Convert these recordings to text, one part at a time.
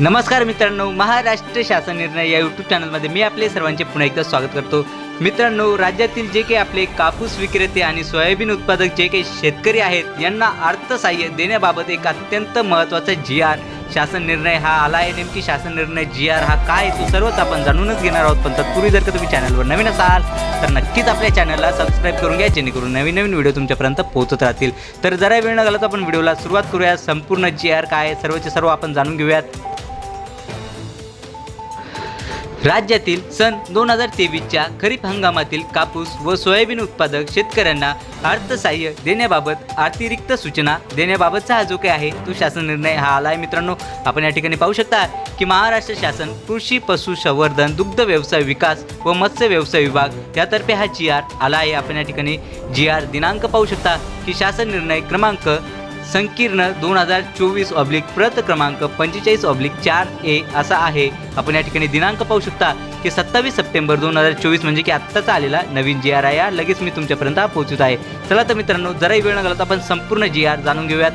नमस्कार मित्रांनो महाराष्ट्र शासन निर्णय या यूट्यूब चॅनलमध्ये मी आपले सर्वांचे पुन्हा एकदा स्वागत करतो. मित्रांनो राज्यातील जे काही आपले कापूस विक्रेते आणि सोयाबीन उत्पादक जे काही शेतकरी आहेत यांना अर्थसहाय्य देण्याबाबत एक अत्यंत महत्त्वाचा जी आर शासन निर्णय हा आला आहे. नेमकी शासन निर्णय जी आर हा काय आहे तो सर्वच आपण जाणूनच घेणार आहोत. पण तत्पूर्वी जर का तुम्ही चॅनलवर नवीन असाल तर नक्कीच आपल्या चॅनलला सबस्क्राईब करून घ्या जेणेकरून नवीन नवीन व्हिडिओ तुमच्यापर्यंत पोहोचत राहतील. तर जरा वेळ न घालत आपण व्हिडिओला सुरुवात करूया. संपूर्ण जी आर काय आहे सर्वचे सर्व आपण जाणून घेऊयात. राज्यातील सन दोन हजार तेवीसच्या खरीप हंगामातील कापूस व सोयाबीन उत्पादक शेतकऱ्यांना अर्थसहाय्य देण्याबाबत अतिरिक्त सूचना देण्याबाबतचा हा जो काही आहे. तो शासन निर्णय हा आला आहे मित्रांनो. आपण या ठिकाणी पाहू शकता की महाराष्ट्र शासन कृषी पशुसंवर्धन दुग्ध व्यवसाय विकास व मत्स्य व्यवसाय विभाग यातर्फे हा जी आर आला आहे. आपण या ठिकाणी जी आर दिनांक पाहू शकता की शासन निर्णय क्रमांक संकीर्ण दोन हजार चोवीस ऑब्लिक प्रत क्रमांक पंचेचाळीस ऑब्लिक चार ए असा आहे. आपण या ठिकाणी दिनांक पाहू शकता की सत्तावीस सप्टेंबर दोन हजार चोवीस म्हणजे की आत्ताचा आलेला नवीन जी आर आहे या लगेच मी तुमच्यापर्यंत पोहोचत आहे. चला तर मित्रांनो जराही वेळ न घालत आपण संपूर्ण जी आर जाणून घेऊयात.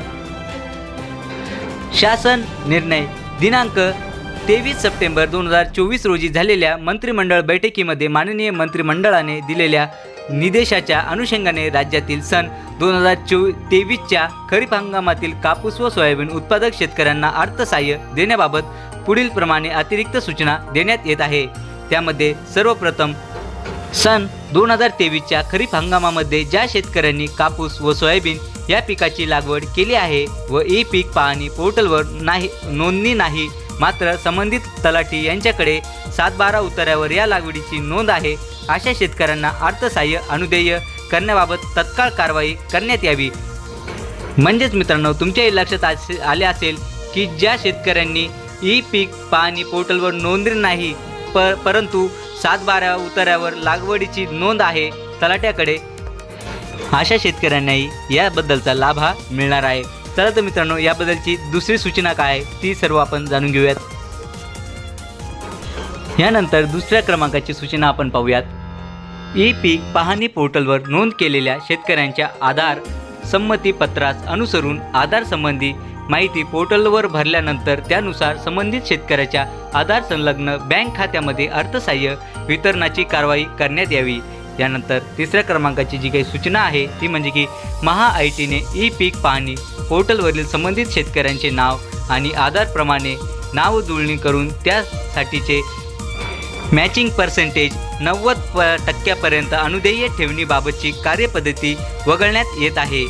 शासन निर्णय दिनांक तेवीस सप्टेंबर दोन हजार चोवीस रोजी झालेल्या मंत्रिमंडळ बैठकीमध्ये माननीय मंत्रिमंडळाने दिलेल्या निदेशाच्या अनुषंगाने राज्यातील सन दोन हजार चोवी तेवीसच्या खरीप हंगामातील कापूस व सोयाबीन उत्पादक शेतकऱ्यांना अर्थसहाय्य देण्याबाबत पुढील प्रमाणे अतिरिक्त सूचना देण्यात येत आहे. त्यामध्ये सर्वप्रथम सन दोन हजार तेवीसच्या खरीप हंगामामध्ये ज्या शेतकऱ्यांनी कापूस व सोयाबीन या पिकाची लागवड केली आहे व ई पीक पाहणी पोर्टलवर नाही नोंदणी नाही मात्र संबंधित तलाठी यांच्याकडे सात बारा उतार्यावर या लागवडीची नोंद आहे. अशा शेतकऱ्यांना अर्थसहाय्य अनुदेय करण्याबाबत तत्काळ कारवाई करण्यात यावी. म्हणजेच मित्रांनो तुमच्याही लक्षात असे आले असेल की ज्या शेतकऱ्यांनी ई पीक पाहणी पोर्टलवर नोंदणी नाही प परंतु सात बारा उतार्यावर लागवडीची नोंद आहे तलाट्याकडे अशा शेतकऱ्यांनाही याबद्दलचा लाभ हा मिळणार आहे. चला तर मित्रांनो याबद्दलची दुसरी सूचना काय आहे ती सर्व आपण जाणून घेऊयात. यानंतर दुसऱ्या क्रमांकाची सूचना आपण पाहूयात. ई पीक पाहणी पोर्टलवर नोंद केलेल्या शेतकऱ्यांच्या आधार संमती पत्रास अनुसरून आधार संबंधी माहिती पोर्टलवर भरल्यानंतर त्यानुसार संबंधित शेतकऱ्याच्या आधार संलग्न बँक खात्यामध्ये अर्थसहाय्य वितरणाची कारवाई करण्यात यावी. यानंतर तिसऱ्या क्रमांकाची जी काही सूचना आहे ती म्हणजे की महा आय टीने ई पीक पाहणी पोर्टलवरील संबंधित शेतकऱ्यांचे नाव आणि आधारप्रमाणे नाव जुळणी करून त्यासाठीचे मॅचिंग पर्सेंटेज नव्वद प टक्क्यापर्यंत अनुदेय ठेवणीबाबतची कार्यपद्धती वगळण्यात येत आहे.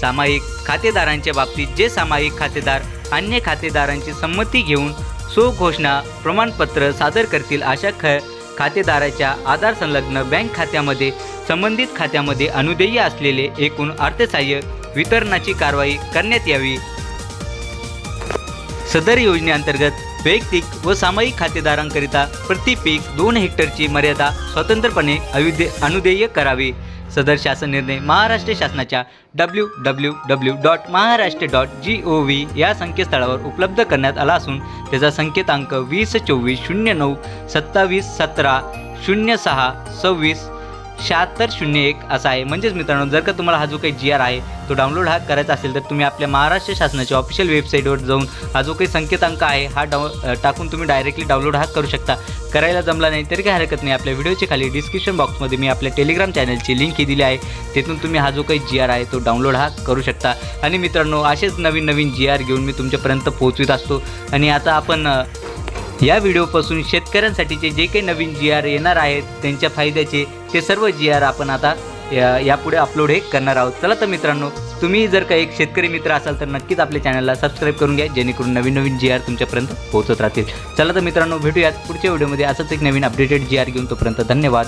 सामायिक खातेदारांच्या बाबतीत जे सामायिक खातेदार अन्य खातेदारांची संमती घेऊन स्वघोषणा प्रमाणपत्र सादर करतील अशा ख खातेदाराच्या आधार संलग्न बँक खात्यामध्ये संबंधित खात्यामध्ये अनुदेय असलेले एकूण अर्थसहाय्य वितरणाची कारवाई करण्यात यावी. सदर योजनेअंतर्गत वैयक्तिक व सामायिक खातेदारांकरिता प्रति पीक दोन हेक्टरची मर्यादा स्वतंत्रपणे अविदे अनुदेय करावी. सदर शासन निर्णय महाराष्ट्र शासनाच्या W W W dot Maharashtra dot G O V या संकेतस्थळावर उपलब्ध करण्यात आला असून त्याचा संकेतांक वीस चोवीस शून्य नऊ सत्तावीस सतरा शून्य सहा सव्वीस शहात्तर शून्य एक असा आहे. म्हणजेच मित्रांनो जर का तुम्हाला हा जो काही जी आर आहे तो डाउनलोड हा करायचा असेल तर तुम्ही आपल्या महाराष्ट्र शासनाच्या ऑफिशियल वेबसाईटवर जाऊन हा जो काही संकेतांक आहे हा डाऊ टाकून तुम्ही डायरेक्टली डाउनलोड हा करू शकता. करायला जमला नाही तरी काही हरकत नाही. आपल्या व्हिडिओच्या खाली डिस्क्रिप्शन बॉक्समध्ये मी आपल्या टेलिग्राम चॅनलची लिंक ही दिली आहे. तिथून तुम्ही हा जो काही जी आर आहे तो डाउनलोड हा करू शकता. आणि मित्रांनो असेच नवीन नवीन जी आर घेऊन मी तुमच्यापर्यंत पोहोचवित असतो. आणि आता आपण या व्हिडिओपासून शेतकऱ्यांसाठीचे जे काही नवीन जी आर येणार आहेत त्यांच्या फायद्याचे ते सर्व जी आर आपण आता या यापुढे अपलोड हे करणार आहोत. चला तर मित्रांनो तुम्ही जर का एक शेतकरी मित्र असाल तर नक्कीच आपल्या चॅनलला सबस्क्राईब करून घ्या जेणेकरून नवीन नवीन जी आर तुमच्यापर्यंत पोहोचत राहतील. चला तर मित्रांनो भेटूयात पुढच्या व्हिडिओमध्ये. असंच एक नवीन अपडेटेड जी आर घेऊन तोपर्यंत धन्यवाद.